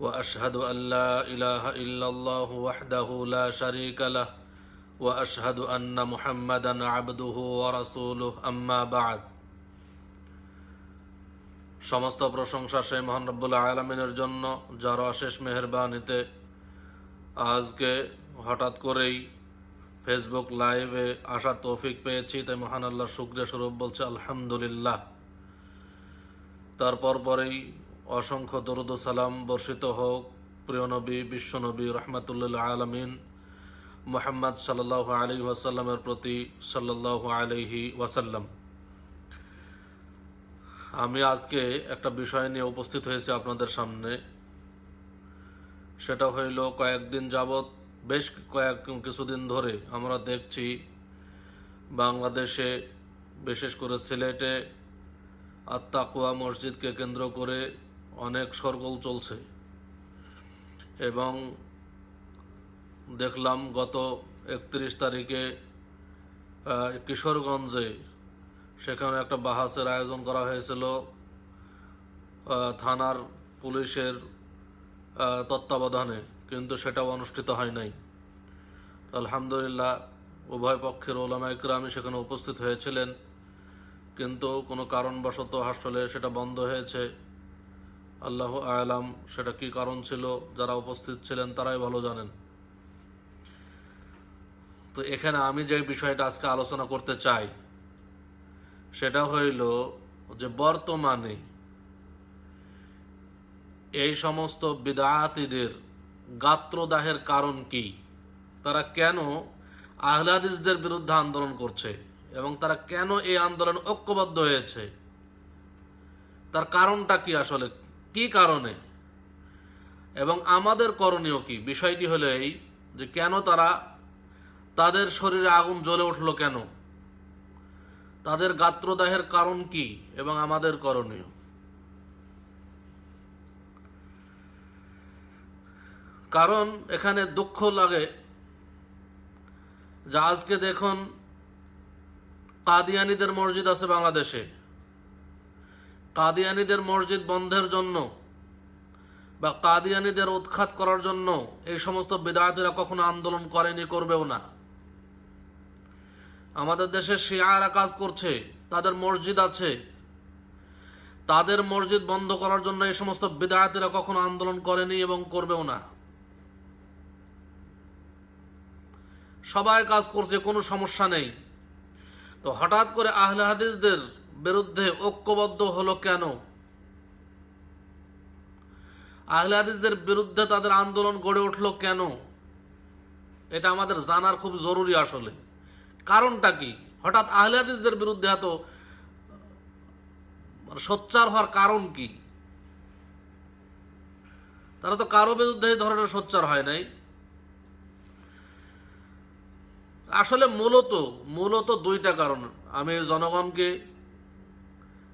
واشهد ان لا اله الا الله وحده لا شريك له واشهد ان محمدا عبده ورسوله اما بعد সমস্ত প্রশংসা সেই মহান রব্বুল্লাহ আলমিনের জন্য যার অশেষ মেহরবানিতে আজকে হঠাৎ করেই ফেসবুক লাইভে আসার তৌফিক পেয়েছি তাই মহান আল্লাহ শুক্রিয়া স্বরূপ বলছে আলহামদুলিল্লাহ তারপর পরেই অসংখ্য দরুদ সালাম বর্ষিত হোক। প্রিয় নবী বিশ্বনবী রহমাতুল্লাহ আলমিন, মোহাম্মদ সাল্লাহ আলী ওয়াসাল্লামের প্রতি সাল্লাহ আলহি ওয়াসাল্লাম। আমি আজকে একটা বিষয় নিয়ে উপস্থিত হয়েছি আপনাদের সামনে। সেটা হইল কয়েকদিন যাবৎ, বেশ কয়েক কিছুদিন ধরে আমরা দেখছি বাংলাদেশে, বিশেষ করে সিলেটে, আত্মাকুয়া মসজিদকে কেন্দ্র করে অনেক সরগোল চলছে। এবং দেখলাম গত একত্রিশ তারিখে কিশোরগঞ্জে সেখানে একটা বাহাসের আয়োজন করা হয়েছিল থানার পুলিশের তত্ত্বাবধানে, কিন্তু সেটাও অনুষ্ঠিত হয় নাই। আলহামদুলিল্লাহ, উভয় পক্ষের ওলামা ইকরামই সেখানে উপস্থিত হয়েছিলেন, কিন্তু কোনো কারণবশত আসলে সেটা বন্ধ হয়েছে। আল্লাহ আলাম, সেটা কি কারণ ছিল? যারা উপস্থিত ছিলেন তারাই ভালো জানেন। তো এখানে আমি যে বিষয়টা আজকে আলোচনা করতে চাই, সেটা হইল যে বর্তমানে এই সমস্ত বিদায়াতিদের গাত্রদাহের কারণ কি? তারা কেন আহলাদিসদের বিরুদ্ধে আন্দোলন করছে এবং তারা কেন এই আন্দোলন ঐক্যবদ্ধ হয়েছে? তার কারণটা কি আসলে কি কারণে? এবং আমাদের করণীয় কি? বিষয়টি হলো এই যে কেন তারা তাদের শরীরে আগুন জ্বলে উঠল কেন? তাদের গাত্রদাহের কারণ কি এবং আমাদের করণীয়? কারণ এখানে দুঃখ লাগে যে আজকে দেখুন কাদিয়ানিদের মসজিদ আছে বাংলাদেশে। কাদিয়ানিদের মসজিদ বন্ধের জন্য বা কাদিয়ানিদের উৎখাত করার জন্য এই সমস্ত বিদায়তীরা কখনো আন্দোলন করেনি, করবেও না। আমাদের দেশে শিয়ারা কাজ করছে, তাদের মসজিদ আছে। তাদের মসজিদ বন্ধ করার জন্য এই সমস্ত বিদায়তীরা কখনো আন্দোলন করেনি এবং করবেও না। সবাই কাজ করছে, কোনো সমস্যা নেই। তো হঠাৎ করে আহলে হাদিসদের বিরুদ্ধে ঐক্যবদ্ধ হলো কেন? আহলে হাদিসদের বিরুদ্ধে তাদের আন্দোলন গড়ে উঠল কেন? এটা আমাদের জানার খুব জরুরি আসলে। কারণটা কি? হঠাৎ আহলে হাদিসদের বিরুদ্ধে এত মানে সোচ্চার হওয়ার কারণ কি? তারা তো কারও বিরুদ্ধে এই ধরনের সোচ্চার হয় নাই। আসলে মূলত মূলত দুইটা কারণ। আমি জনগণকে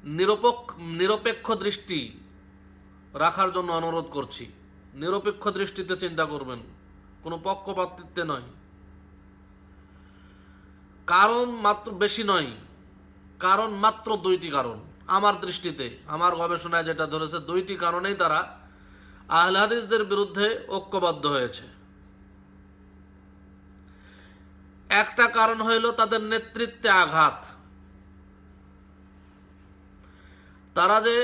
নিরপেক্ষ নিরপেক্ষ দৃষ্টি রাখার জন্য অনুরোধ করছি। নিরপেক্ষ দৃষ্টিতে চিন্তা করবেন। কোনো পক্ষপাতিত্বে নয়। কারণ মাত্র, বেশি নয়। কারণ মাত্র দুইটি কারণ। আমার দৃষ্টিতে, আমার গবেষণায় যেটা ধরেছে, দুইটি কারণেই তারা আহলাদিসদের বিরুদ্ধে ঐক্যবদ্ধ হয়েছে। একটা কারণ হইল তাদের নেতৃত্বে আঘাত। তারা যে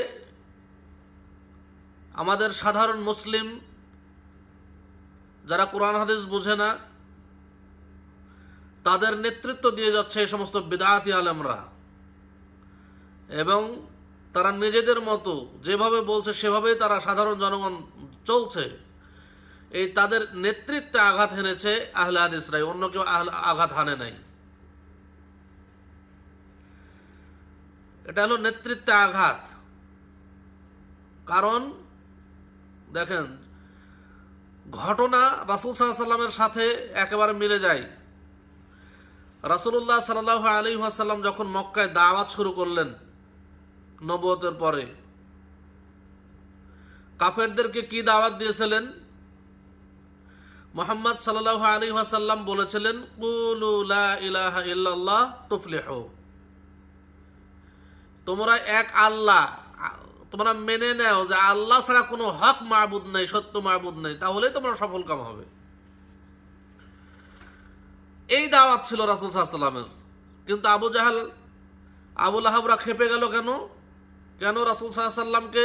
আমাদের সাধারণ মুসলিম, যারা কোরআন হাদিস বুঝে না, তাদের নেতৃত্ব দিয়ে যাচ্ছে এই সমস্ত বিদায়াতি আলেমরা। এবং তারা নিজেদের মতো যেভাবে বলছে, সেভাবেই তারা সাধারণ জনগণ চলছে। এই তাদের নেতৃত্বে আঘাত হেনেছে আহলে হাদিসরাই, অন্য কেউ আঘাত হানে নাই। এটা হলো নেতৃত্বে আঘাত। কারণ, দেখেন, ঘটনা রাসুল সাল্লামের সাথে একেবারে মিলে যায়। রাসুল্লাহ সাল্লাহ আলী আসাল্লাম যখন মক্কায় দাওয়াত শুরু করলেন নবতের পরে, কাফেরদেরকে কি দাওয়াত দিয়েছিলেন? মোহাম্মদ সাল্লাহ আলী আসাল্লাম বলেছিলেন ইলাহা ইল্লাল্লাহ তুফলিহ। তোমরা এক আল্লাহ। তোমরা মেনে নেও যে আল্লাহ ছাড়া কোনো হক মাহবুদ নেই, সত্য মাহবুদ নেই, তাহলেই তোমরা সফল কাম হবে। এই দাওয়াত ছিল রাসুল সাল্লামের কিন্তু আবু জাহাল আবুল আহাবরা খেপে গেল কেন? কেন রাসুল সাল্লামকে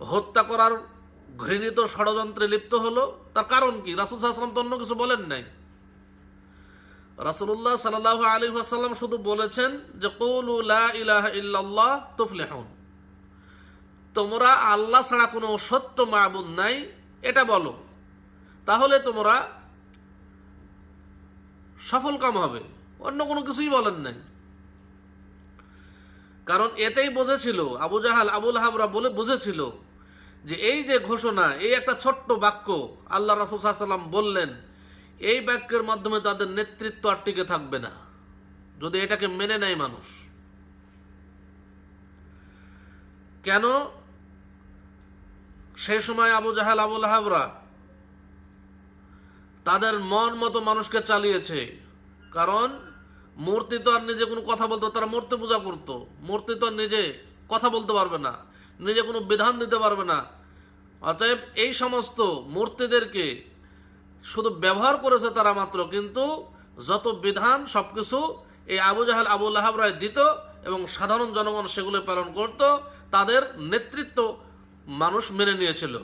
হত্যা করার ঘৃণিত ষড়যন্ত্রে লিপ্ত হলো? তার কারণ কি? রাসুল সাল্লাম তো অন্য কিছু বলেন নাই। রাসুল্লাহ সাল্লাহ আলী আসাল্লাম শুধু বলেছেন যে, কৌলু লা ইলাহা ইল্লাল্লাহ তোমরা আল্লাহ ছাড়া কোনো সত্য মাহবুদ নাই, এটা বলো। তাহলে তোমরা সফল কাম হবে, অন্য কোনো কিছুই বলেন নাই। কারণ এতেই বুঝেছিল, আবু জাহাল আবুল হাবরা বলে বুঝেছিল যে, এই যে ঘোষণা, এই একটা ছোট্ট বাক্য আল্লাহ রাসুল সাল্লাম বললেন এই বাক্যের মাধ্যমে তাদের নেতৃত্ব আর টিকে থাকবে না। যদি এটাকে মেনে নেয় মানুষ। কেন? সেই সময় আবু জাহাল, আবুল হাবরা তাদের মন মতো মানুষকে চালিয়েছে। কারণ, মূর্তি তো আর নিজে কোনো কথা বলতো, তারা মূর্তি পূজা করত। মূর্তি তো নিজে কথা বলতে পারবে না, নিজে কোনো বিধান দিতে পারবে না। অতএব এই সমস্ত মূর্তিদেরকে শুধু ব্যবহার করেছে তারা মাত্র, কিন্তু যত বিধান সবকিছু এই আবু জাহাল আহাব রায় দিত এবং সাধারণ জনগণ সেগুলো পালন করত, তাদের নেতৃত্ব মানুষ মেনে নিয়েছিল।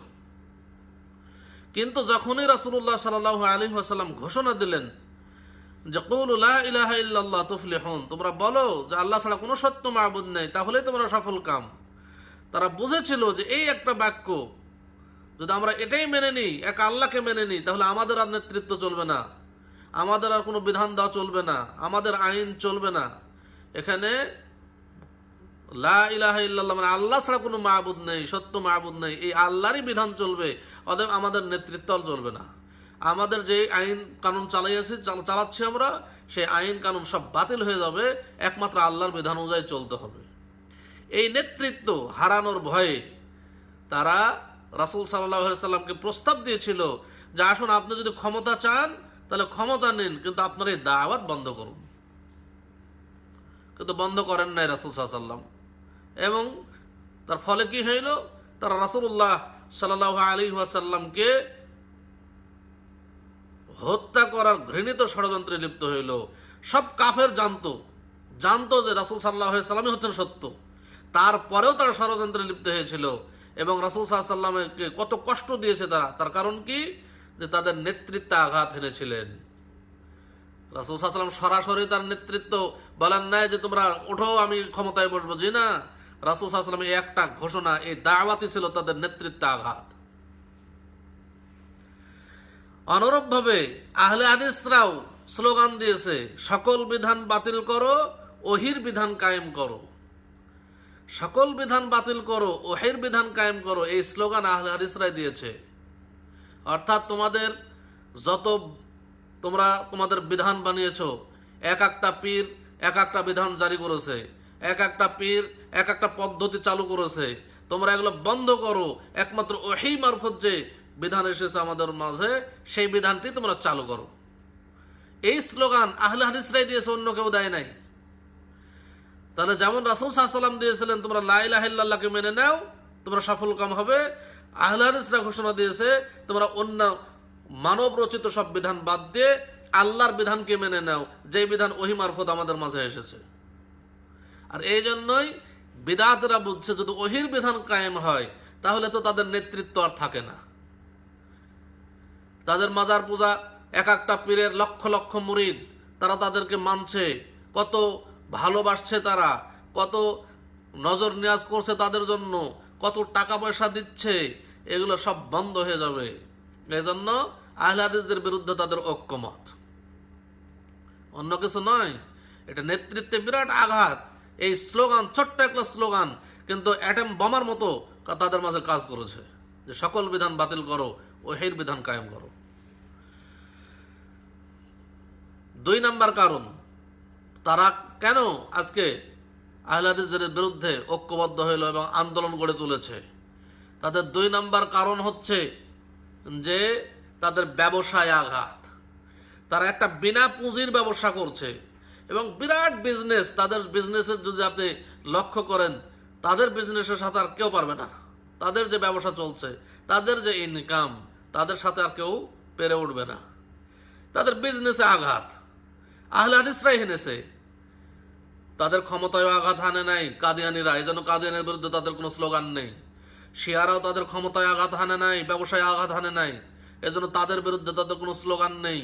কিন্তু যখনই রাসুল্লাহ সাল্লাহ আলী আসাল্লাম ঘোষণা দিলেন ইল্লাল্লাহ তুফলিহুন, তোমরা বলো যে আল্লাহ ছাড়া কোনো সত্য মাহবুদ নেই, তাহলেই তোমরা সফল কাম। তারা বুঝেছিল যে এই একটা বাক্য যদি আমরা এটাই মেনে নিই, এক আল্লাহকে মেনে নিই, তাহলে আমাদের আর নেতৃত্ব চলবে না। আমাদের আর কোনো বিধান দেওয়া চলবে না। আমাদের আইন চলবে না। এখানে লা মানে আল্লাহ ছাড়া কোনো মাহবুদ নেই, সত্য মাহবুদ নেই। এই আল্লাহরই বিধান চলবে, অতএব আমাদের নেতৃত্ব চলবে না। আমাদের যে আইন কানুন চালাইয়াছি, চাল- চালাচ্ছি আমরা, সেই আইন কানুন সব বাতিল হয়ে যাবে। একমাত্র আল্লাহর বিধান অনুযায়ী চলতে হবে। এই নেতৃত্ব হারানোর ভয়ে তারা রাসুল সাল্লাহ সাল্লামকে প্রস্তাব দিয়েছিল যে আসুন আপনি যদি ক্ষমতা চান, তাহলে ক্ষমতা নিন, কিন্তু আপনার এই দাওয়াত বন্ধ করুন। কিন্তু বন্ধ করেন নাই রাসুল সাল্লাম এবং তার ফলে কি হইল? তারা রাসুল্লাহ সাল্লাহ আলী ওয়াসাল্লামকে হত্যা করার ঘৃণিত ষড়যন্ত্রে লিপ্ত হইল। সব কাফের জানতো জানতো যে রাসুল সাল্লাহ সাল্লামই হচ্ছেন সত্য। তারপরেও তারা ষড়যন্ত্রে লিপ্ত হয়েছিল। এবং রাসুল সাল্লামকে কত কষ্ট দিয়েছে তারা। তার কারণ কি? যে তাদের নেতৃত্বে আঘাত এনেছিলেন। রাসুল সাল্লাম সরাসরি তার নেতৃত্ব বলেন নাই যে তোমরা ওঠো, আমি ক্ষমতায় বসবো। জি না। রাসুল সাল্লাম এই একটা ঘোষণা, এই দাওয়াতি ছিল তাদের নেতৃত্বে আঘাত। অনুরূপভাবে আহলে আদিসরাও স্লোগান দিয়েছে, সকল বিধান বাতিল করো ওহির বিধান কায়েম করো। সকল বিধান বাতিল করো, ওহির বিধান কায়েম করো, এই স্লোগান আহলে হাদিসরাই দিয়েছে। অর্থাৎ তোমাদের যত তোমরা তোমাদের বিধান বানিয়েছ, এক একটা পীর এক একটা বিধান জারি করেছে, এক একটা পীর এক একটা পদ্ধতি চালু করেছে, তোমরা এগুলো বন্ধ করো। একমাত্র ওহি মারফত যে বিধান এসেছে আমাদের মাঝে, সেই বিধানটি তোমরা চালু করো। এই স্লোগান আহলে হাদিসরাই দিয়েছে, অন্য কেউ দেয় নাই। তাহলে যেমন রাসুল সাল্লাম দিয়েছিলেন, তোমরা লাইলাহিল্লাহকে মেনে নাও, তোমরা সফল কাম হবে। আহলে হাদিসরা ঘোষণা দিয়েছে, তোমরা অন্য মানব রচিত সব বিধান বাদ দিয়ে আল্লাহর বিধানকে মেনে নাও যে বিধান ওহি মারফত আমাদের মাঝে এসেছে। আর এই জন্যই বিদাতরা বুঝছে যদি ওহির বিধান কায়েম হয়, তাহলে তো তাদের নেতৃত্ব আর থাকে না। তাদের মাজার পূজা এক একটা পীরের লক্ষ লক্ষ মুরিদ, তারা তাদেরকে মানছে। কত ভালোবাসছে তারা, কত নজর নিয়াজ করছে তাদের জন্য, কত টাকা পয়সা দিচ্ছে, এগুলো সব বন্ধ হয়ে যাবে। এজন্য আহলাদিসদের বিরুদ্ধে তাদের ঐক্যমত। অন্য কিছু নয়, এটা নেতৃত্বে বিরাট আঘাত। এই স্লোগান, ছোট্ট একটা স্লোগান, কিন্তু অ্যাটম বোমার মতো তাদের মাঝে কাজ করেছে। যে সকল বিধান বাতিল করো, ওহির বিধান কায়েম করো। দুই নাম্বার কারণ তারা কেন আজকে আহলাদিসের বিরুদ্ধে ঐক্যবদ্ধ হইল এবং আন্দোলন গড়ে তুলেছে? তাদের দুই নাম্বার কারণ হচ্ছে যে তাদের ব্যবসায় আঘাত। তারা একটা বিনা পুঁজির ব্যবসা করছে এবং বিরাট বিজনেস তাদের বিজনেসের যদি আপনি লক্ষ্য করেন, তাদের বিজনেসের সাথে আর কেউ পারবে না। তাদের যে ব্যবসা চলছে, তাদের যে ইনকাম তাদের সাথে আর কেউ পেরে উঠবে না। তাদের বিজনেসে আঘাত। আহলে হাদিসরাই হেনেছে তাদের ক্ষমতায় আঘাত হানে নাই, কাদিয়ানিরা। এই জন্য কাদিয়ানের বিরুদ্ধে তাদের কোনো স্লোগান নেই। শিয়ারাও তাদের ক্ষমতায় আঘাত হানে নাই, ব্যবসায় আঘাত হানে নাই। এজন্য তাদের বিরুদ্ধে তাদের কোনো স্লোগান নেই।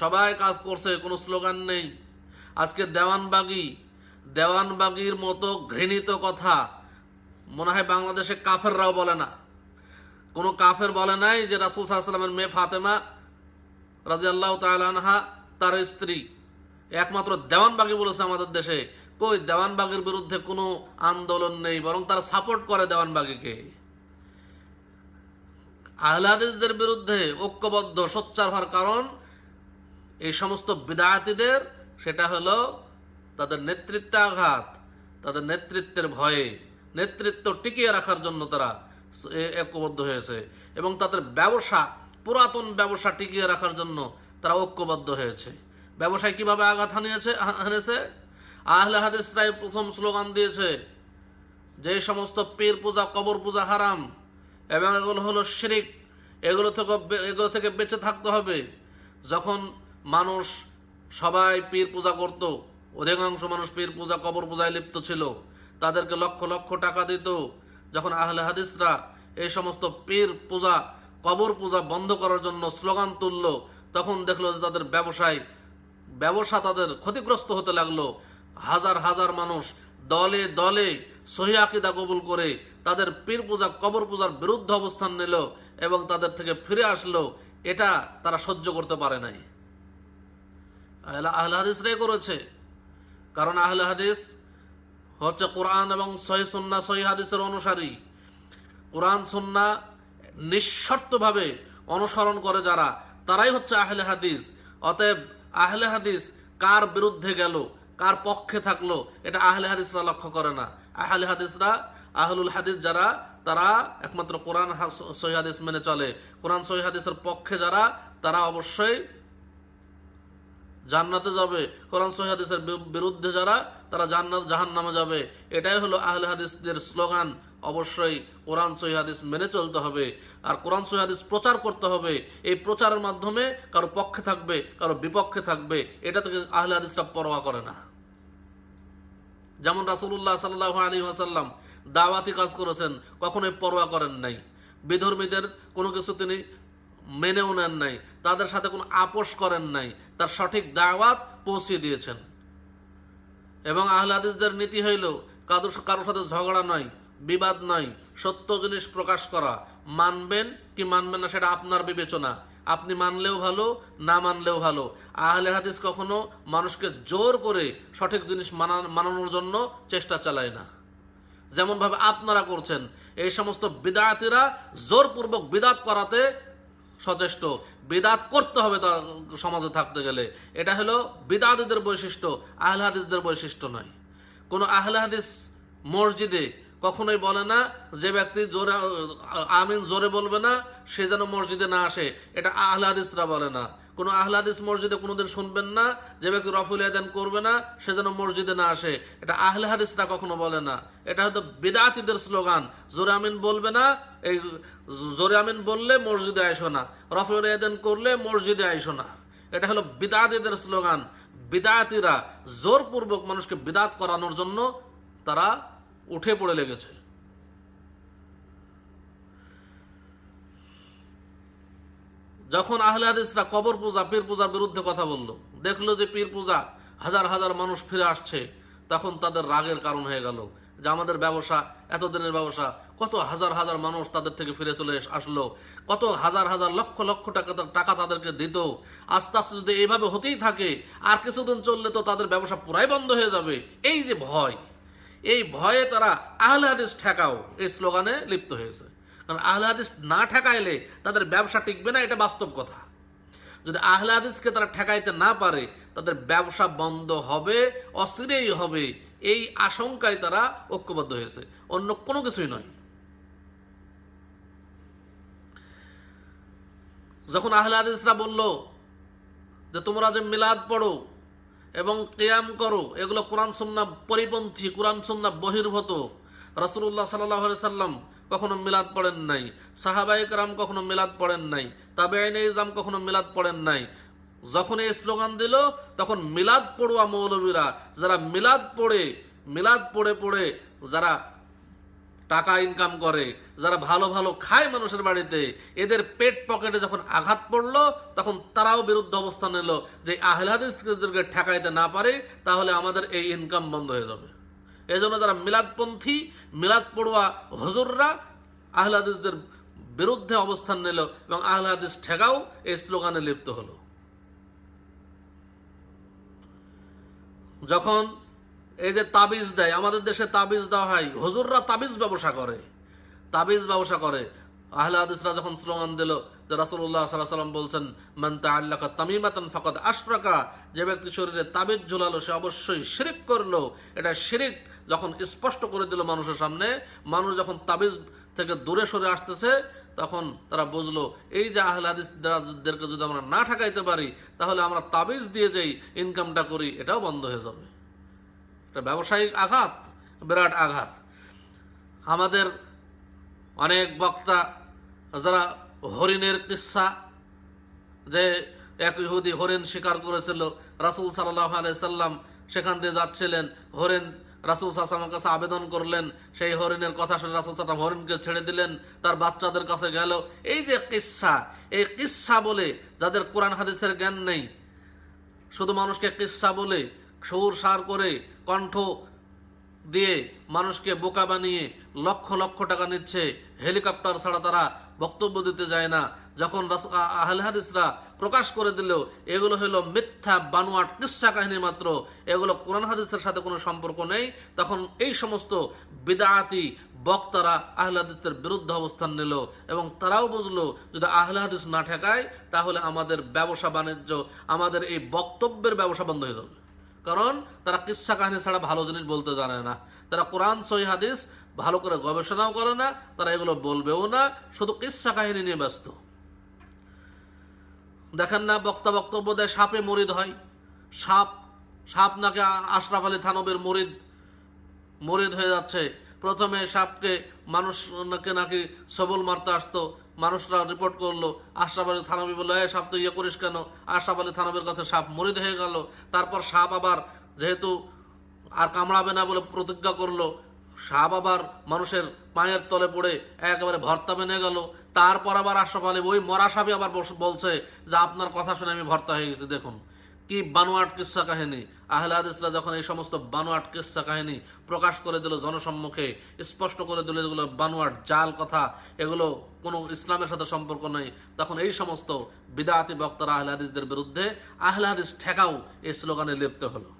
সবাই কাজ করছে, কোনো স্লোগান নেই। আজকে দেওয়ানবাগি, দেওয়ানবাগির মতো ঘৃণিত কথা মনে হয় বাংলাদেশে কাফেররাও বলে না। কোনো কাফের বলে নাই যে রাসুল সাল্লামের মেয়ে ফাতেমা রাজি আল্লাহ তালানহা তার স্ত্রী। একমাত্র দেওয়ানবাগি বলেছে আমাদের দেশে। কই দেওয়ানবাগের বিরুদ্ধে কোনো আন্দোলন নেই, বরং তারা সাপোর্ট করে দেওয়ানবাগিকে। আহলাদিসদের বিরুদ্ধে ঐক্যবদ্ধ, সোচ্চার হওয়ার কারণ এই সমস্ত বিদায়াতিদের, সেটা হলো তাদের নেতৃত্বে আঘাত, তাদের নেতৃত্বের ভয়ে। নেতৃত্ব টিকিয়ে রাখার জন্য তারা ঐক্যবদ্ধ হয়েছে। এবং তাদের ব্যবসা, পুরাতন ব্যবসা টিকিয়ে রাখার জন্য তারা ঐক্যবদ্ধ হয়েছে। ব্যবসায় কীভাবে আঘাত হানিয়েছে হা- হানিয়েছে? আহলে হাদিসরাই প্রথম স্লোগান দিয়েছে, যে সমস্ত পীর পূজা, কবর পূজা হারাম, এবং এগুলো হলো শিরিক, এগুলো থেকে এগুলো থেকে বেঁচে থাকতে হবে। যখন মানুষ সবাই পীর পূজা করত, অধিকাংশ মানুষ পীর পূজা, কবর পূজায় লিপ্ত ছিল, তাদেরকে লক্ষ লক্ষ টাকা দিত। যখন আহলে হাদিসরা এই সমস্ত পীর পূজা, কবর পূজা বন্ধ করার জন্য স্লোগান তুললো, তখন দেখল যে তাদের ব্যবসায়, ব্যবসা তাদের ক্ষতিগ্রস্ত হতে লাগল। হাজার হাজার মানুষ দলে দলে সহি আকিদা কবুল করে তাদের পীর পূজা, কবর পূজার বিরুদ্ধে অবস্থান নিল এবং তাদের থেকে ফিরে আসলো। এটা তারা সহ্য করতে পারে নাই। আহলে হাদিসরাই করেছে। কারণ আহলে হাদিস হচ্ছে কোরআন এবং সহি সুন্না সহি হাদিসের অনুসারী। কোরআন সুন্না নিঃশর্তভাবে অনুসরণ করে যারা, তারাই হচ্ছে আহলে হাদিস। অতএব আহলে হাদিস কার বিরুদ্ধে গেল? কার পক্ষে থাকল, এটা আহলে হাদিসরা লক্ষ্য করে না। আহলে হাদিসরা, আহলুল হাদিস যারা, তারা একমাত্র কোরআন হাদিস মেনে চলে। কোরআন হাদিসের পক্ষে যারা, তারা অবশ্যই জান্নাতে যাবে। কোরআন হাদিসের বিরুদ্ধে যারা, তারা জান্নাত জাহান নামে যাবে। এটাই হলো আহলে হাদিসদের স্লোগান। অবশ্যই কোরআন হাদিস মেনে চলতে হবে। আর কোরআন হাদিস প্রচার করতে হবে। এই প্রচারের মাধ্যমে কারও পক্ষে থাকবে, কারও বিপক্ষে থাকবে। এটা থেকে আহলে হাদিসরা পরোয়া করে না। যেমন রাসুল্লাহ সাল্লাহ আলী আসাল্লাম দাওয়াতি কাজ করেছেন, কখনোই পরোয়া করেন নাই। বিধর্মীদের কোনো কিছু তিনি মেনেও নেন নাই, তাদের সাথে কোনো আপোষ করেন নাই, তার সঠিক দাওয়াত পৌঁছিয়ে দিয়েছেন। এবং আহলাদিসদের নীতি হইল কারোর কারোর সাথে ঝগড়া নয়, বিবাদ নয়, সত্য জিনিস প্রকাশ করা। মানবেন কি মানবেন না সেটা আপনার বিবেচনা। আপনি মানলেও ভালো, না মানলেও ভালো। আহলে হাদিস কখনো মানুষকে জোর করে সঠিক জিনিস মানা- মানানোর জন্য চেষ্টা চালায় না। যেমন ভাবে আপনারা করছেন, এই সমস্ত বিদায়াতিরা জোরপূর্বক বিদাত করাতে সচেষ্ট। বিদাত করতে হবে তা সমাজে থাকতে গেলে। এটা হলো বিদাতিদের বৈশিষ্ট্য, আহলে হাদিসদের বৈশিষ্ট্য নয়। কোনো আহলে হাদিস মসজিদে কখনোই বলে না, যে ব্যক্তি জোরে, আমিন জোরে বলবে না, সে যেন মসজিদে না আসে। এটা আহলে হাদিসরা বলে না। কোনো আহলে হাদিস মসজিদে কোনোদিন শুনবেন না, যে ব্যক্তি রফুল আদান করবে না, সে যেন মসজিদে না আসে। এটা আহলে কখনো বলে না। এটা হয়তো বিদাতিদের স্লোগান, জোরে আমিন বলবে না, এই জোরে আমিন বললে মসজিদে আইসো না। রফুল আদান করলে মসজিদে আইসো না। এটা হলো বিদাতিদের স্লোগান। বিদাতিরা জোরপূর্বক মানুষকে বিদাত করানোর জন্য তারা উঠে পড়ে লেগেছে। যখন আহলে কবর পূজা, পীর পূজার বিরুদ্ধে কথা বলল, দেখল যে পীর পূজা হাজার হাজার মানুষ ফিরে আসছে, তখন তাদের রাগের কারণ হয়ে গেল যে আমাদের ব্যবসা, এতদিনের ব্যবসা, কত হাজার হাজার মানুষ তাদের থেকে ফিরে চলে আসলো, কত হাজার হাজার লক্ষ লক্ষ টাকা টাকা তাদেরকে দিত। আস্তে আস্তে যদি এইভাবে হতেই থাকে, আর কিছুদিন চললে তো তাদের ব্যবসা পুরাই বন্ধ হয়ে যাবে। এই যে ভয় এই ভয়ে তারা আহলে হাদিস ঠেকাও। এই স্লোগানে লিপ্ত হয়েছে। কারণ আহলে হাদিস না ঠেকাইলে তাদের ব্যবসা টিকবে না, এটা বাস্তব কথা। যদি আহলে হাদিসকে তারা ঠেকাইতে না পারে, তাদের ব্যবসা বন্ধ হবে অস্থিরেই হবে, এই আশঙ্কায় তারা ঐক্যবদ্ধ হয়েছে। অন্য কোনো কিছুই নয়। যখন আহলে হাদিসরা বলল যে তোমরা যে মিলাদ পড়ো এবং কেয়াম করো, এগুলো কোরআন সন্না পরিপন্থী, কোরআন সন্না বহির্ভূত। রসুল্লাহ সাল্লাহ সাল্লাম কখনো মিলাদ পড়েন নাই সাহাবাই রাম কখনো মিলাদ পড়েন নাই তাবে ইজাম কখনো মিলাদ পড়েন নাই। যখন এই স্লোগান দিল, তখন মিলাদ পড়ুয়া মৌলবীরা, যারা মিলাদ পড়ে মিলাদ পড়ে পড়ে, যারা টাকা ইনকাম করে, যারা ভালো ভালো খায় মানুষের বাড়িতে, এদের পেট পকেটে যখন আঘাত পড়ল, তখন তারাও বিরুদ্ধ অবস্থান নিল যে আহলাদিসকে ঠেকাইতে না পারে, তাহলে আমাদের এই ইনকাম বন্ধ হয়ে যাবে। এই জন্য যারা মিলাদপন্থী মিলাদ পড়ুয়া হজুররা আহলাদিসদের বিরুদ্ধে অবস্থান নিল এবং আহলাদিস ঠেকাও এই স্লোগানে লিপ্ত হলো। যখন এই যে তাবিজ দেয়, আমাদের দেশে তাবিজ দেওয়া হয়। হজুররা তাবিজ ব্যবসা করে। তাবিজ ব্যবসা করে। আহলে হাদিসরা যখন স্লোগান দিল যে রাসূলুল্লাহ সাল্লাল্লাহু আলাইহি সাল্লাম বলছেন, মান তাআল্লাকা তামিমাতান ফাকাদ আশরাকা যে ব্যক্তি শরীরে তাবিজ ঝুলালো, সে অবশ্যই শিরিক করল। এটা শিরিক যখন স্পষ্ট করে দিল মানুষের সামনে, মানুষ যখন তাবিজ থেকে দূরে সরে আসতেছে, তখন তারা বুঝলো, এই যে আহলে হাদিসদেরকে যদি আমরা না ঠেকাইতে পারি, তাহলে আমরা তাবিজ দিয়ে যেই ইনকামটা করি, এটাও বন্ধ হয়ে যাবে। এটা ব্যবসায়িক আঘাত, বিরাট আঘাত। আমাদের অনেক বক্তা, যারা হরিণের কিসা, যে এক ইহুদি হরিণ শিকার করেছিল, রাসুল সাল্লাহ সাল্লাম সেখান দিয়ে যাচ্ছিলেন। হরিণ, রাসুল সাল্লামের কাছে আবেদন করলেন। সেই হরিণের কথা শুনে রাসুল সাল্লাম হরিণকে ছেড়ে দিলেন। তার বাচ্চাদের কাছে গেল। এই যে কিসা, এই কিসা বলে যাদের কোরআন হাদিসের জ্ঞান নেই, শুধু মানুষকে কিসা বলে সৌর সার করে কণ্ঠ দিয়ে মানুষকে বোকা বানিয়ে লক্ষ লক্ষ টাকা নিচ্ছে। হেলিকপ্টার ছাড়া তারা বক্তব্য দিতে যায় না। যখন রাস- আ- আহলে হাদিসরা প্রকাশ করে দিল এগুলো হলো মিথ্যা, বানোয়াট কিসা কাহিনী মাত্র। এগুলো কোরআন হাদিসের সাথে কোনো সম্পর্ক নেই। তখন এই সমস্ত বিদাতি বক্তারা আহলে হাদিসের বিরুদ্ধে অবস্থান নিল এবং তারাও বুঝলো, যদি আহলে হাদিস না ঠেকায়, তাহলে আমাদের ব্যবসা বাণিজ্য, আমাদের এই বক্তব্যের ব্যবসা বন্ধ হয়ে যাবে। কারণ তারা কিসা কাহিনী ছাড়া ভালো জিনিস বলতে জানে না। তারা কোরআন, সহি হাদিস ভালো করে গবেষণাও করে না, তারা এগুলো বলবেও না, শুধু কিসা কাহিনী নিয়ে ব্যস্ত। দেখেন না, বক্তা বক্তব্য দেয়, সাপে মরিদ হয়। সাপ সাপ নাকি আশরাফ আলী থানবের মরিদ মরিদ হয়ে যাচ্ছে। প্রথমে সাপকে মানুষকে নাকি সবল মারতে আসতো মানুষরা রিপোর্ট করল, আশরাফ আলী থানবি বলল, এ সাপ তো ইয়ে করিস কেন? আশরাফ আলী থানবের কাছে সাপ মরিদ হয়ে গেল। তারপর সাপ আবার যেহেতু আর কামড়াবে না বলে প্রতিজ্ঞা করল, সাপ আবার মানুষের পায়ের তলে পড়ে একেবারে ভর্তা বেনে গেল। তারপর আবার আশরাফ আলী, ওই মরা সাপই আবার বলছে যে, আপনার কথা শুনে আমি ভর্তা হয়ে গেছি, দেখুন। কি বানোয়াট কিসা কাহিনী? আহলে হাদিসরা যখন এই সমস্ত বানোয়াট কিসা কাহিনী প্রকাশ করে দিল জনসম্মুখে, স্পষ্ট করে দিল এগুলো বানোয়াট, জাল কথা, এগুলো কোনো ইসলামের সাথে সম্পর্ক নেই। তখন এই সমস্ত বিদাতি বক্তারা আহলে হাদিসদের বিরুদ্ধে আহলে হাদিস ঠেকাও এই স্লোগানে লিপ্ত হলো।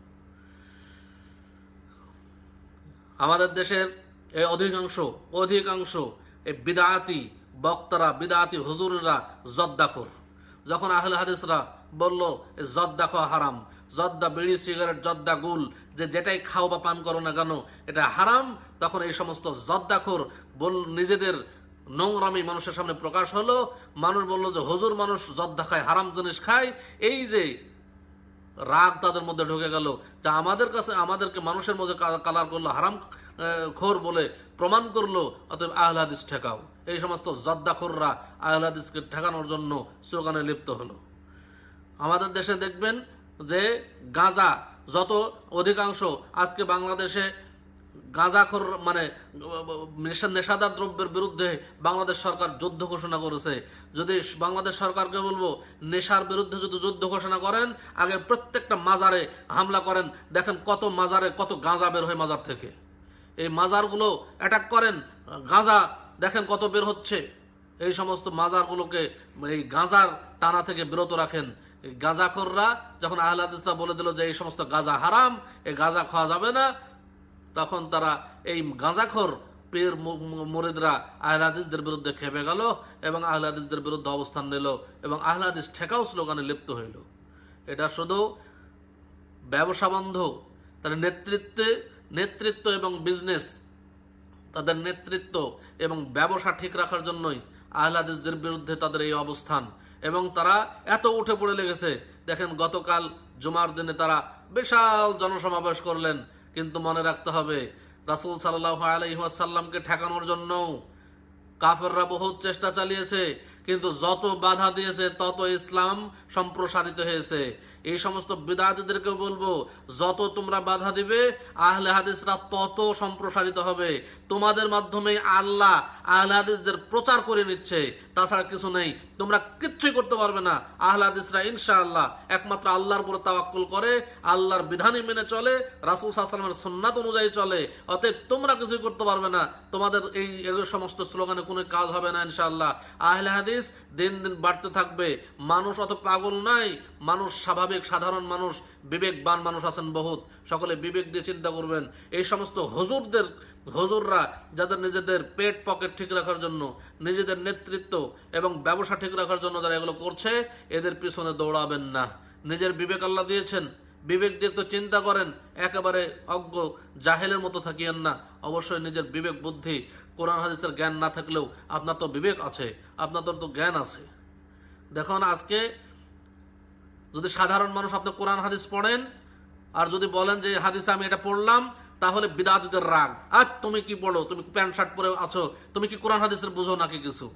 আমাদের দেশের এই অধিকাংশ অধিকাংশ এই বিদাতি বক্তারা, বিদাতি হুজুররা জদ্দাখোর। যখন আহলে হাদিসরা বলল, এ জদ্দা খাওয়া হারাম। জদ্দা বিড়ি, সিগারেট জদ্দা গুল, যে যেটাই খাও বা পান করো না কেন, এটা হারাম। তখন এই সমস্ত জদ্দাখোর বল, নিজেদের নোংরামি মানুষের সামনে প্রকাশ হলো। মানুষ বলল যে, হজুর, মানুষ জদ্দা খায়, হারাম জিনিস খায়। এই যে রাগ তাদের মধ্যে ঢুকে গেল, যা আমাদের কাছে, আমাদেরকে মানুষের মধ্যে কালার করল, হারাম খোর বলে প্রমাণ করল। অতএব আহলাদিস ঠেকাও। এই সমস্ত জদ্দাখোররা আহলাদিসকে ঠেকানোর জন্য স্লোগানে লিপ্ত হলো। আমাদের দেশে দেখবেন যে গাঁজা যত অধিকাংশ আজকে বাংলাদেশে গাঁজাখোর মানে নেশাদার দ্রব্যের বিরুদ্ধে বাংলাদেশ সরকার যুদ্ধ ঘোষণা করেছে। যদি বাংলাদেশ সরকারকে বলব, নেশার বিরুদ্ধে যদি যুদ্ধ ঘোষণা করেন, আগে প্রত্যেকটা মাজারে হামলা করেন। দেখেন কত মাজারে কত গাঁজা বের হয় মাজার থেকে। এই মাজারগুলো অ্যাটাক করেন, গাঁজা দেখেন কত বের হচ্ছে। এই সমস্ত মাজারগুলোকে এই গাঁজার টানা থেকে বিরত রাখেন। গাঁজাখোররা যখন আহলাদিসরা বলে দিল যে এই সমস্ত গাঁজা হারাম এই গাঁজা খাওয়া যাবে না, তখন তারা এই গাঁজাখোর পীর মুরিদরা আহলে বিরুদ্ধে খেপে গেল এবং আহলে হাদিসদের বিরুদ্ধে অবস্থান নিল এবং আহলে হাদিস ঠেকাও স্লোগানে লিপ্ত হইল। এটা শুধু ব্যবসা বন্ধ, তার নেতৃত্বে, নেতৃত্ব এবং বিজনেস তাদের নেতৃত্ব এবং ব্যবসা ঠিক রাখার জন্যই আহলাদিসদের বিরুদ্ধে তাদের এই অবস্থান এবং তারা এত উঠে পড়ে লেগেছে। দেখেন, গতকাল জুমার দিনে তারা বিশাল জনসমাবেশ করলেন। কিন্তু মনে রাখতে হবে, রাসুল সাল্লাহ আলহিহাসাল্লামকে ঠেকানোর জন্যও কাফেররা বহুত চেষ্টা চালিয়েছে। কিন্তু যত বাধা দিয়েছে, তত ইসলাম সম্প্রসারিত হয়েছে। এই সমস্ত বিদাতিদেরকে বলব, যত তোমরা বাধা দিবে, আহলে হাদিসরা তত সম্প্রসারিত হবে। তোমাদের মাধ্যমে আল্লাহ আহলে হাদিসদের প্রচার করে নিচ্ছে। তাছাড়া কিছু নেই। তোমরা কিচ্ছুই করতে পারবে না। আহলে হাদিসরা ইনশাআল্লাহ একমাত্র আল্লাহর উপর তাওয়াক্কুল করে, আল্লাহর বিধানই মেনে চলে, রাসুল সাল্লামের সুন্নাত অনুযায়ী চলে। অতএব তোমরা কিছুই করতে পারবে না। তোমাদের এই সমস্ত স্লোগানে কোনো কাজ হবে না ইনশাআল্লাহ। আহলে হাদিস দিন দিন বাড়তে থাকবে। মানুষ অত পাগল নাই, মানুষ স্বাভাবিক, সাধারণ মানুষ, বিবেকবান মানুষ আছেন বহুত। সকলে বিবেক দিয়ে চিন্তা করবেন। এই সমস্ত হজুরদের, হজুররা যাদের নিজেদের পেট পকেট ঠিক রাখার জন্য, নিজেদের নেতৃত্ব এবং ব্যবসা ঠিক রাখার জন্য যারা এগুলো করছে, এদের পিছনে দৌড়াবেন না। নিজের বিবেক আল্লাহ দিয়েছেন বিবেক দিয়ে একটু চিন্তা করেন, একেবারে অজ্ঞ, জাহেলের মতো থাকিয়েন না। অবশ্যই নিজের বিবেক বুদ্ধি, কোরআন হাদিসের জ্ঞান না থাকলেও আপনার তো বিবেক আছে, আপনার তো জ্ঞান আছে। দেখুন, আজকে যদি সাধারণ মানুষ আপনি কোরআন হাদিস পড়েন, আর যদি বলেন যে হাদিসে আমি এটা পড়লাম তাহলে বিদাতিদের রাগ। আর তুমি কি পড়ো? তুমি প্যান্ট শার্ট পরে আছো? তুমি কি কোরআন হাদিসের বুঝো নাকি কিছু?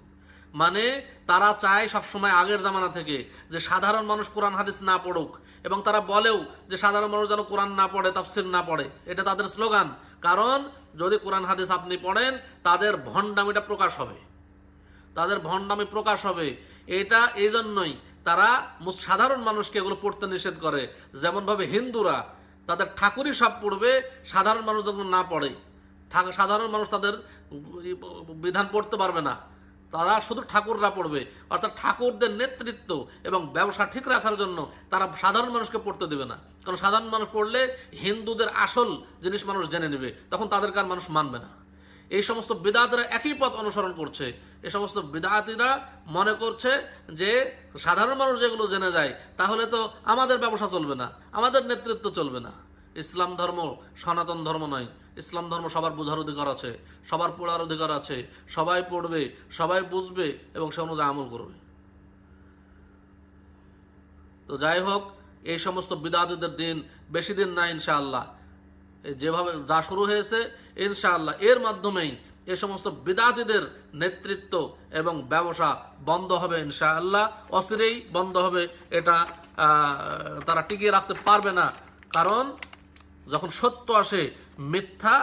মানে তারা চায় সবসময় আগের জামানা থেকে যে সাধারণ মানুষ কোরআন, হাদিস না পড়ুক। এবং তারা বলেও যে সাধারণ মানুষ যেন কোরআন না পড়ে, তাফসির না পড়ে। এটা তাদের স্লোগান। কারণ যদি কোরআন, হাদিস আপনি পড়েন, তাদের ভণ্ডামিটা প্রকাশ হবে। তাদের ভণ্ডামি প্রকাশ হবে। এটা এই জন্যই তারা সাধারণ মানুষকে এগুলো পড়তে নিষেধ করে। যেমন ভাবে হিন্দুরা তাদের ঠাকুরই সব পড়বে, সাধারণ মানুষ যখন না পড়ে। সাধারণ মানুষ তাদের বিধান পড়তে পারবে না। তারা শুধু ঠাকুররা পড়বে, অর্থাৎ ঠাকুরদের নেতৃত্ব এবং ব্যবসা ঠিক রাখার জন্য তারা সাধারণ মানুষকে পড়তে দেবে না। কারণ সাধারণ মানুষ পড়লে হিন্দুদের আসল জিনিস মানুষ জেনে নেবে, তখন তাদেরকে আর মানুষ মানবে না। এই সমস্ত বিদাতরা একই পথ অনুসরণ করছে। এ সমস্ত বিদাতিরা মনে করছে যে সাধারণ মানুষ যেগুলো জেনে যায়, তাহলে তো আমাদের ব্যবসা চলবে না, আমাদের নেতৃত্ব চলবে না। ইসলাম ধর্ম সনাতন ধর্ম নয় ইসলাম ধর্ম সবার বোঝার অধিকার আছে, সবার পড়ার অধিকার আছে, সবাই পড়বে, সবাই বুঝবে এবং সে অনুযায়ী আমল করবে। তো যাই হোক, এই সমস্ত বিদাতিদের দিন বেশি দিন না ইনশাআল্লাহ। যেভাবে যা শুরু হয়েছে, ইনশাআল্লাহ এর মাধ্যমেই এই সমস্ত বিদাতিদের নেতৃত্ব এবং ব্যবসা বন্ধ হবে ইনশাআল্লাহ। অচিরেই বন্ধ হবে, এটা তারা টিকিয়ে রাখতে পারবে না। কারণ যখন সত্য আসে মিথ্যা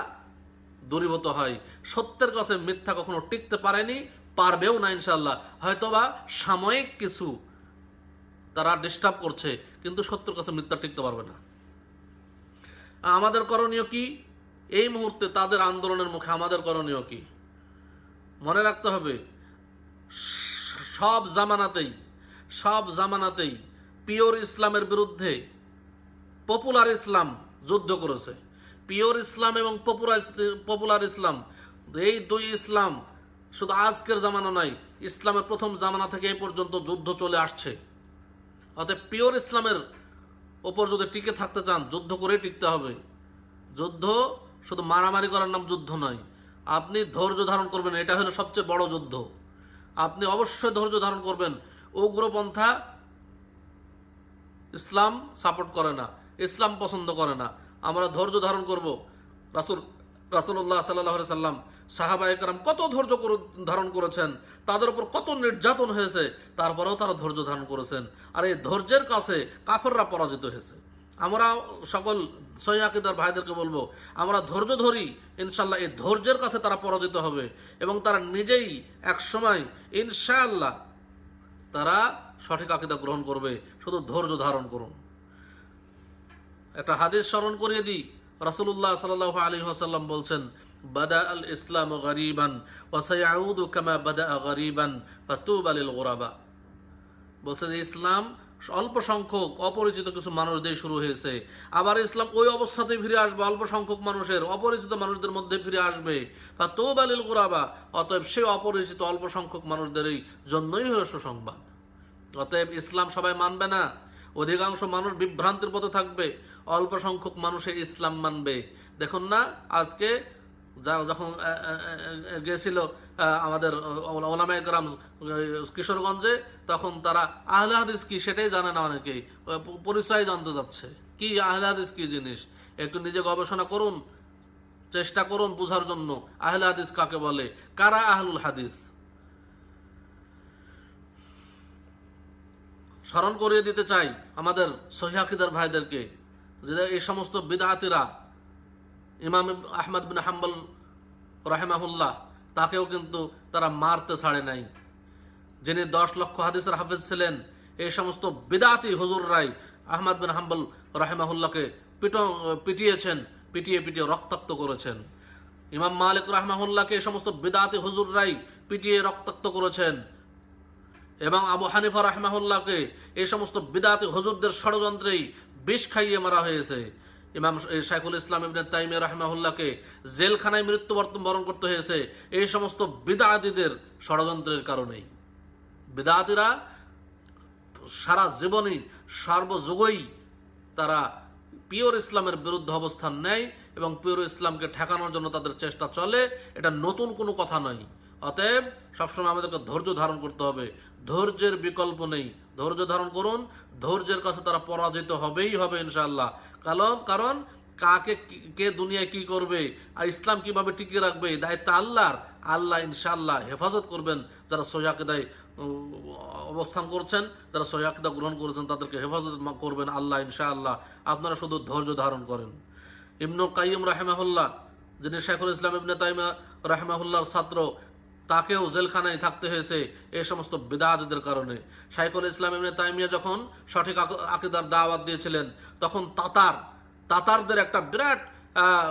দূরীভূত হয়। সত্যের কাছে মিথ্যা কখনো টিকতে পারেনি, পারবেও না ইনশাআল্লাহ। হয়তোবা সাময়িক কিছু তারা ডিস্টার্ব করছে, কিন্তু সত্যের কাছে মিথ্যা টিকতে পারবে না। আমাদের করণীয় কি? এই মুহূর্তে তাদের আন্দোলনের মুখে আমাদের করণীয় কি? মনে রাখতে হবে, সব জামানাতেই সব জামানাতেই পিওর ইসলামের বিরুদ্ধে পপুলার ইসলাম যুদ্ধ করেছে। পিওর ইসলাম এবং পপুলার পপুলার ইসলাম। এই দুই ইসলাম শুধু আজকের জামানা নয়, ইসলামের প্রথম জামানা থেকে এই পর্যন্ত যুদ্ধ চলে আসছে। অতএব পিওর ইসলামের ওপর যদি টিকে থাকতে চান, যুদ্ধ করে টিকতে হবে। যুদ্ধ শুধু মারামারি করার নাম যুদ্ধ নয়। আপনি ধৈর্য ধারণ করবেন, এটা হলো সবচেয়ে বড় যুদ্ধ। আপনি অবশ্যই ধৈর্য ধারণ করবেন। উগ্রপন্থা ইসলাম সাপোর্ট করে না, ইসলাম পছন্দ করে না। আমরা ধৈর্য ধারণ করব। রাসুল রাসুল্লাহ সাল্লাহ সাল্লাম সাহাবা একরাম কত ধৈর্য ধারণ করেছেন, তাদের উপর কত নির্যাতন হয়েছে, তারপরেও তারা ধৈর্য ধারণ করেছেন। আর এই ধৈর্যের কাছে কাফেররা পরাজিত হয়েছে। আমরা সকল সৈয়াকিদার ভাইদেরকে বলব, আমরা ধৈর্য ধরি ইনশাল্লাহ এই ধৈর্যের কাছে তারা পরাজিত হবে এবং তারা নিজেই এক সময় ইনশাআল্লাহ তারা সঠিক আকিদা গ্রহণ করবে। শুধু ধৈর্য ধারণ করুন। একটা হাদিস স্মরণ করিয়ে দিই। রাসূলুল্লাহ সাল্লাল্লাহু আলাইহি ওয়াসাল্লাম বলছেন, বাদা আল ইসলাম গরিবান গরিবান, ফাতুবা লিল গুরাবা। বলছে যে ইসলাম অল্প সংখ্যক অপরিচিত কিছু মানুষ দিয়ে শুরু হয়েছে। আবার ইসলাম ওই অবস্থাতেই ফিরে আসবে, অল্প সংখ্যক মানুষের, অপরিচিত মানুষদের মধ্যে ফিরে আসবে। বা তো বালিল কোরাবা অতএব সে অপরিচিত অল্প সংখ্যক মানুষদেরই জন্যই হলো সুসংবাদ। অতএব ইসলাম সবাই মানবে না। অধিকাংশ মানুষ বিভ্রান্তির পথে থাকবে। অল্প সংখ্যক মানুষে ইসলাম মানবে। দেখুন না, আজকে যখন গেছিল আমাদের ওলামা গ্রাম কিশোরগঞ্জে, তখন তারা আহলে হাদিস কি সেটাই জানে না অনেকেই পরিচয় জানতে যাচ্ছে। কি আহলে হাদিস কি জিনিস? একটু নিজে গবেষণা করুন, চেষ্টা করুন বোঝার জন্য। আহলে হাদিস কাকে বলে? কারা আহলুল হাদিস? স্মরণ করিয়ে দিতে চাই আমাদের সহিদার ভাইদেরকে, যে এই সমস্ত বিদাতিরা, ইমাম আহমদ বিন হাম্বল রাহেমাহুল্লাহ, তাকেও কিন্তু তারা মারতে ছাড়ে নাই। যিনি দশ লক্ষ হাদিসের হাফেজ ছিলেন, এই সমস্ত বিদাতি হুজুররাই আহমদ বিন হাম্বল রাহেমাহুল্লাহকে পিট, পিটিয়েছেন, পিটিয়ে পিটিয়ে রক্তাক্ত করেছেন। ইমাম মালিক রাহমাহুল্লাহকে এই সমস্ত বিদাতি হুজুররাই পিটিয়ে রক্তাক্ত করেছেন। এবং আবু হানিফা রাহমাহুল্লাহকে এই সমস্ত বিদাতি হুজুরদের ষড়যন্ত্রেই বিষ খাইয়ে মারা হয়েছে। ইমাম শাইখুল ইসলাম ইবনে তাইমিয়া রাহমাহুল্লাহকে জেলখানায় মৃত্যুবর্তন বরণ করতে হয়েছে এই সমস্ত বিদাতিদের ষড়যন্ত্রের কারণেই। বিদাতিরা সারা জীবনই সর্বযুগই তারা পিওর ইসলামের বিরুদ্ধে অবস্থান নেয় এবং পিওর ইসলামকে ঠেকানোর জন্য তাদের চেষ্টা চলে। এটা নতুন কোনো কথা নয়। অতএব সবসময় আমাদেরকে ধৈর্য ধারণ করতে হবে। ধৈর্যের বিকল্প নেই। ধৈর্য ধারণ করুন। ধৈর্যের কাছে তারা পরাজিত হবেই হবে ইনশাল্লাহ কারণ কারণ কাকে কে দুনিয়ায় কি করবে আর ইসলাম কীভাবে টিকিয়ে রাখবে দায়িত্ব আল্লাহর। আল্লাহ ইনশাল্লাহ হেফাজত করবেন। যারা সহিদায় অবস্থান করছেন, যারা সহিদা গ্রহণ করেছেন, তাদেরকে হেফাজত করবেন আল্লাহ ইনশাআল্লাহ। আপনারা শুধু ধৈর্য ধারণ করেন। ইবনুল কাইম রাহেমাহুল্লাহ, যিনি শেখুল ইসলাম ইবনে তাইমা রাহেমাহুল্লাহর ছাত্র তাকেও জেলখানায় থাকতে হয়েছে এই সমস্ত বিদাতদের কারণে। শাইখুল ইসলাম ইবনে তাইমিয়া যখন সঠিক আক- আকিদার দাওয়াত দিয়েছিলেন, তখন তাতার, তাতারদের একটা বিরাট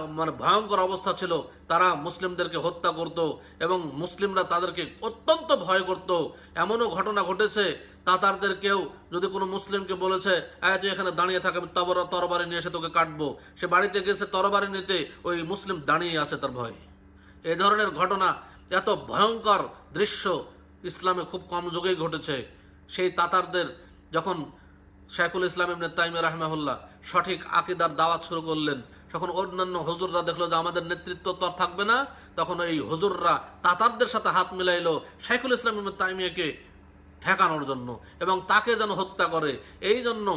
মানে ভয়ঙ্কর অবস্থা ছিল। তারা মুসলিমদেরকে হত্যা করত এবং মুসলিমরা তাদেরকে অত্যন্ত ভয় করত। এমনও ঘটনা ঘটেছে তাতারদের কেউ যদি কোনো মুসলিমকে বলেছে "এই তুই এখানে দাঁড়িয়ে থাকে, আমি তবর, তরবারি নিয়ে এসে তোকে কাটবো। সে বাড়িতে গেছে, তরবারি নিতে ওই মুসলিম দাঁড়িয়ে আছে তার ভয়। এ ধরনের ঘটনা এত ভয়ঙ্কর দৃশ্য ইসলামে খুব কম যুগেই ঘটেছে। সেই তাতারদের যখন শেখুল ইসলাম ইবনে তাইমিয়া রাহমাহুল্লাহ সঠিক আকিদার দাওয়াত শুরু করলেন, তখন অন্যান্য হজুররা দেখল যে আমাদের নেতৃত্ব তো থাকবে না। তখন এই হজুররা তাতারদের সাথে হাত মিলাইলো শেখুল ইসলাম ইবনে তাইমিয়াকে ঠেকানোর জন্য এবং তাকে যেন হত্যা করে। এই জন্য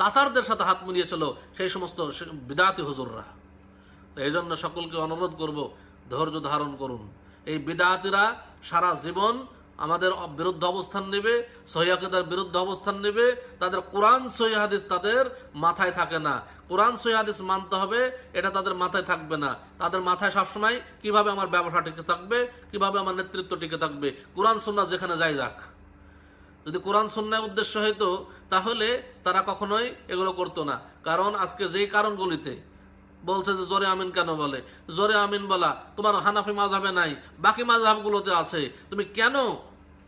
তাতারদের সাথে হাত মিলিয়েছিল সেই সমস্ত বিদাতি হজুররা। এই জন্য সকলকে অনুরোধ করব, ধৈর্য ধারণ করুন। এই বিদাতিরা সারা জীবন আমাদের বিরুদ্ধে অবস্থান নেবে সহিদের বিরুদ্ধে অবস্থান নেবে। তাদের কোরআন সহিহাদিস তাদের মাথায় থাকে না। কোরআন সহিহাদিস মানতে হবে, এটা তাদের মাথায় থাকবে না। তাদের মাথায় সবসময় কীভাবে আমার ব্যবসা টিকে থাকবে, কীভাবে আমার নেতৃত্ব টিকে থাকবে। কোরআন, সুন্নাহ যেখানে যাই যাক। যদি কোরআন সুন্নায় উদ্দেশ্য হইতো, তাহলে তারা কখনোই এগুলো করতো না। কারণ আজকে যেই কারণগুলিতে বলছে যে, জোরে আমিন কেন? বলে, জোরে আমিন বলা, তোমার হানাফি মাঝাবে নাই, বাকি মাঝহাবগুলোতে আছে, তুমি কেন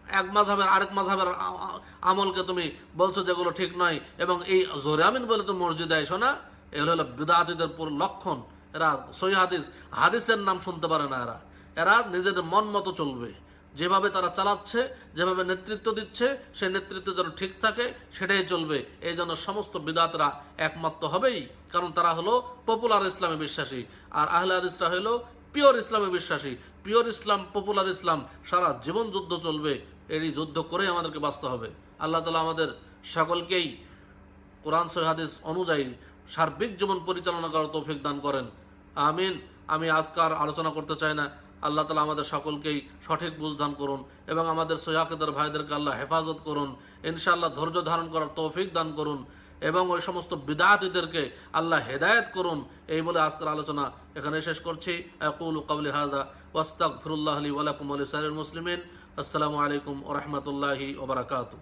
এক মাঝহাবের আরেক আ- আমলকে তুমি বলছো যেগুলো ঠিক নয়? এবং এই জোরে আমিন বলে তো মসজিদে আইসো না, এগুলো হলো বিদাতিদের পুরো লক্ষণ। এরা সহি হাদিস, হাদিসের নাম শুনতে পারে না এরা। এরা নিজেদের মন মতো চলবে। যেভাবে তারা চালাচ্ছে, যেভাবে নেতৃত্ব দিচ্ছে, সে নেতৃত্ব যেন ঠিক থাকে, সেটাই চলবে। এই জন্য সমস্ত বিদাতরা একমাত্র হবেই, কারণ তারা হলো পপুলার ইসলামে বিশ্বাসী। আর আহলে হাদিসরা হলো পিওর ইসলামে বিশ্বাসী। পিওর ইসলাম পপুলার ইসলাম, সারা জীবন যুদ্ধ চলবে এই যুদ্ধ করেই আমাদেরকে বাঁচতে হবে। আল্লাহ তালা আমাদের সকলকেই কোরআন সহাদিস অনুযায়ী সার্বিক জীবন পরিচালনা করার তৌফিক দান করেন। আমিন। আমি আজকার আলোচনা করতে চাই না। আল্লাহ তালা আমাদের সকলকেই সঠিক বুঝ দান করুন এবং আমাদের সৈয়াকেদার ভাইদেরকে আল্লাহ হেফাজত করুন। ইনশাআল্লাহ ধৈর্য ধারণ করার তৌফিক দান করুন এবং ওই সমস্ত বিদাতিদেরকে আল্লাহ হেদায়েত করুন। এই বলে আজকের আলোচনা এখানে শেষ করছি। আকুল হাদা ওয়াস্তাক ফিরুল্লাহ আলী ওয়ালাকুম আলী সাইর মুসলিমিন। আসসালামু আলাইকুম ওরহমতুল্লাহি ওবরাকাতু